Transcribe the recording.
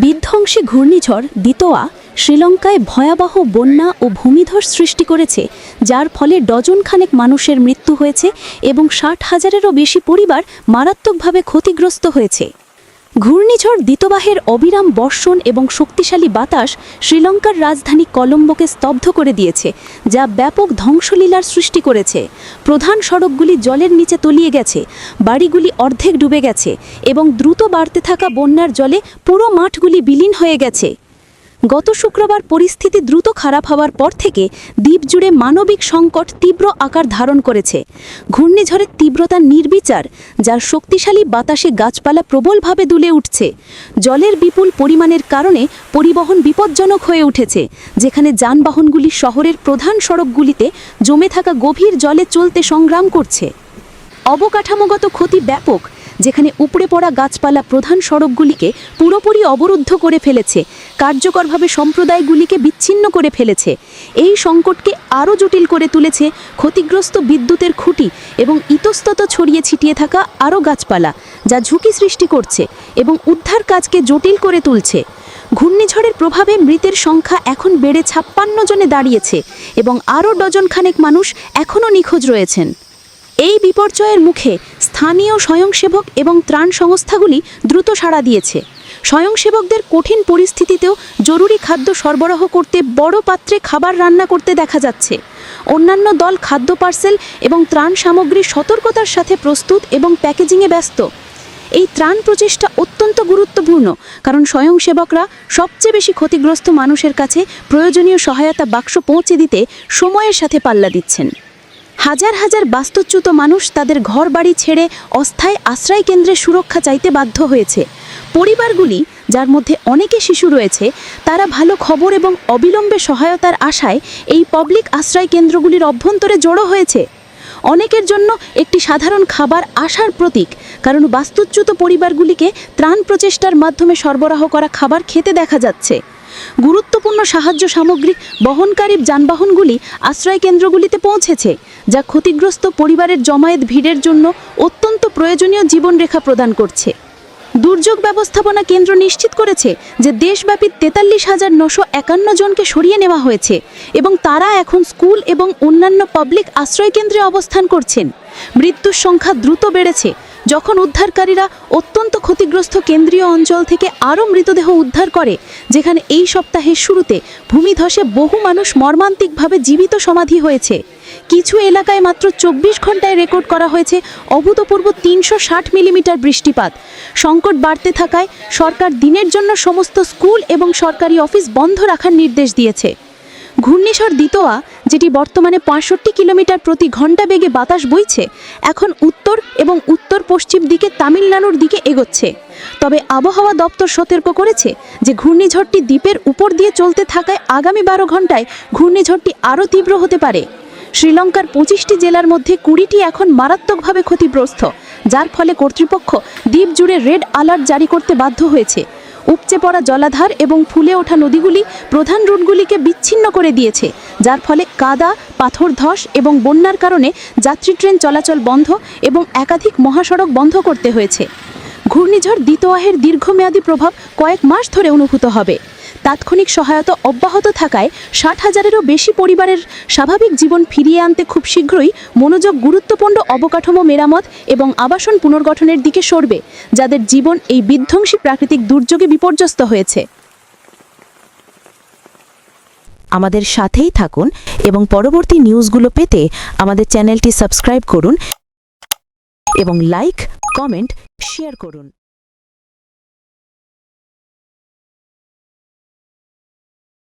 বিধ্বংসী ঘূর্ণিঝড় দিতোয়া শ্রীলঙ্কায় ভয়াবহ বন্যা ও ভূমিধর সৃষ্টি করেছে, যার ফলে ডজন খানেক মানুষের মৃত্যু হয়েছে এবং ষাট হাজারেরও বেশি পরিবার মারাত্মকভাবে ক্ষতিগ্রস্ত হয়েছে। ঘূর্ণিঝড় দিতবাহের অবিরাম বর্ষণ এবং শক্তিশালী বাতাস শ্রীলঙ্কার রাজধানী কলম্বোকে স্তব্ধ করে দিয়েছে, যা ব্যাপক ধ্বংসলীলার সৃষ্টি করেছে। প্রধান সড়কগুলি জলের নিচে তলিয়ে গেছে, বাড়িগুলি অর্ধেক ডুবে গেছে এবং দ্রুত বাড়তে থাকা বন্যার জলে পুরো মাঠগুলি বিলীন হয়ে গেছে। গত শুক্রবার পরিস্থিতি দ্রুত খারাপ হওয়ার পর থেকে দ্বীপ জুড়ে মানবিক সংকট তীব্র আকার ধারণ করেছে। ঘূর্ণিঝড়ের তীব্রতা নির্বিচার, যার শক্তিশালী বাতাসে গাছপালা প্রবলভাবে দুলে উঠছে। জলের বিপুল পরিমাণের কারণে পরিবহন বিপজ্জনক হয়ে উঠেছে, যেখানে যানবাহনগুলি শহরের প্রধান সড়কগুলিতে জমে থাকা গভীর জলে চলতে সংগ্রাম করছে। অবকাঠামোগত ক্ষতি ব্যাপক যেখানে উপড়ে পড়া গাছপালা প্রধান সড়কগুলিকে পুরোপুরি অবরুদ্ধ করে ফেলেছে, কার্যকরভাবে সম্প্রদায়গুলিকে বিচ্ছিন্ন করে ফেলেছে। এই সংকটকে আরও জটিল করে তুলেছে ক্ষতিগ্রস্ত বিদ্যুতের খুঁটি এবং ইতস্তত ছড়িয়ে ছিটিয়ে থাকা আরও গাছপালা, যা ঝুঁকি সৃষ্টি করছে এবং উদ্ধার কাজকে জটিল করে তুলছে। ঘূর্ণিঝড়ের প্রভাবে মৃতের সংখ্যা এখন বেড়ে ছাপ্পান্ন জনে দাঁড়িয়েছে এবং আরও ডজন খানেক মানুষ এখনও নিখোঁজ রয়েছেন। এই বিপর্যয়ের মুখে স্থানীয় স্বয়ংসেবক এবং ত্রাণ সংস্থাগুলি দ্রুত সাড়া দিয়েছে। স্বয়ংসেবকদের কঠিন পরিস্থিতিতেও জরুরি খাদ্য সরবরাহ করতে বড় পাত্রে খাবার রান্না করতে দেখা যাচ্ছে। অন্যান্য দল খাদ্য পার্সেল এবং ত্রাণ সামগ্রী সতর্কতার সাথে প্রস্তুত এবং প্যাকেজিংয়ে ব্যস্ত। এই ত্রাণ প্রচেষ্টা অত্যন্ত গুরুত্বপূর্ণ, কারণ স্বয়ংসেবকরা সবচেয়ে বেশি ক্ষতিগ্রস্ত মানুষের কাছে প্রয়োজনীয় সহায়তা বাক্স পৌঁছে দিতে সময়ের সাথে পাল্লা দিচ্ছেন। হাজার হাজার বাস্তুচ্যুত মানুষ তাদের ঘর বাড়ি ছেড়ে অস্থায়ী আশ্রয় কেন্দ্রে সুরক্ষা চাইতে বাধ্য হয়েছে। পরিবারগুলি, যার মধ্যে অনেকে শিশু রয়েছে, তারা ভালো খবর এবং অবিলম্বে সহায়তার আশায় এই পাবলিক আশ্রয় কেন্দ্রগুলির অভ্যন্তরে জড়ো হয়েছে। অনেকের জন্য একটি সাধারণ খাবার আশার প্রতীক, কারণ বাস্তুচ্যুত পরিবারগুলিকে ত্রাণ প্রচেষ্টার মাধ্যমে সরবরাহ করা খাবার খেতে দেখা যাচ্ছে। গুরুত্বপূর্ণ সাহায্য সামগ্রী বহনকারী যানবাহনগুলি আশ্রয় কেন্দ্রগুলিতে পৌঁছেছে, যা ক্ষতিগ্রস্ত পরিবারের জমায়েত ভিড়ের জন্য অত্যন্ত প্রয়োজনীয় জীবনরেখা প্রদান করছে। দুর্যোগ ব্যবস্থাপনা কেন্দ্র নিশ্চিত করেছে যে দেশব্যাপী তেতাল্লিশ হাজার নশো একান্ন জনকে সরিয়ে নেওয়া হয়েছে এবং তারা এখন স্কুল এবং অন্যান্য পাবলিক আশ্রয় কেন্দ্রে অবস্থান করছেন। মৃত্যুর সংখ্যা দ্রুত বেড়েছে যখন উদ্ধারকারীরা অত্যন্ত ক্ষতিগ্রস্ত কেন্দ্রীয় অঞ্চল থেকে আরও মৃতদেহ উদ্ধার করে, যেখানে এই সপ্তাহের শুরুতে ভূমিধসে বহু মানুষ মর্মান্তিকভাবে জীবিত সমাধি হয়েছে। কিছু এলাকায় মাত্র চব্বিশ ঘন্টায় রেকর্ড করা হয়েছে অভূতপূর্ব তিনশো ষাট মিলিমিটার বৃষ্টিপাত। সংকট বাড়তে থাকায় সরকার দিনের জন্য সমস্ত স্কুল এবং সরকারি অফিস বন্ধ রাখার নির্দেশ দিয়েছে। ঘূর্ণিঝড় দিতোয়া, যেটি বর্তমানে পঁয়ষট্টি কিলোমিটার প্রতি ঘণ্টা বেগে বাতাস বইছে, এখন উত্তর এবং উত্তর পশ্চিম দিকে তামিলনাড়ুর দিকে এগোচ্ছে। তবে আবহাওয়া দপ্তর সতর্ক করেছে যে ঘূর্ণিঝড়টি দ্বীপের উপর দিয়ে চলতে থাকায় আগামী বারো ঘন্টায় ঘূর্ণিঝড়টি আরও তীব্র হতে পারে। শ্রীলঙ্কার পঁচিশটি জেলার মধ্যে কুড়িটি এখন মারাত্মকভাবে ক্ষতিগ্রস্ত, যার ফলে কর্তৃপক্ষ দ্বীপ জুড়ে রেড অ্যালার্ট জারি করতে বাধ্য হয়েছে। উপচে পড়া জলাধার এবং ফুলে ওঠা নদীগুলি প্রধান রুটগুলিকে বিচ্ছিন্ন করে দিয়েছে, যার ফলে কাদা, পাথর ধস এবং বন্যার কারণে যাত্রী ট্রেন চলাচল বন্ধ এবং একাধিক মহাসড়ক বন্ধ করতে হয়েছে। ঘূর্ণিঝড় দ্বিতোয়াহের দীর্ঘমেয়াদী প্রভাব কয়েক মাস ধরে অনুভূত হবে। তাৎক্ষণিক সহায়তা অব্যাহত থাকায় ষাট হাজারেরও বেশি পরিবারের স্বাভাবিক জীবন ফিরিয়ে আনতে খুব শীঘ্রই মনোযোগ গুরুত্বপূর্ণ অবকাঠামো মেরামত এবং আবাসন পুনর্গঠনের দিকে সরবে, যাদের জীবন এই বিধ্বংসী প্রাকৃতিক দুর্যোগে বিপর্যস্ত হয়েছে। আমাদের সাথেই থাকুন এবং পরবর্তী নিউজগুলো পেতে আমাদের চ্যানেলটি সাবস্ক্রাইব করুন এবং লাইক, কমেন্ট, শেয়ার করুন।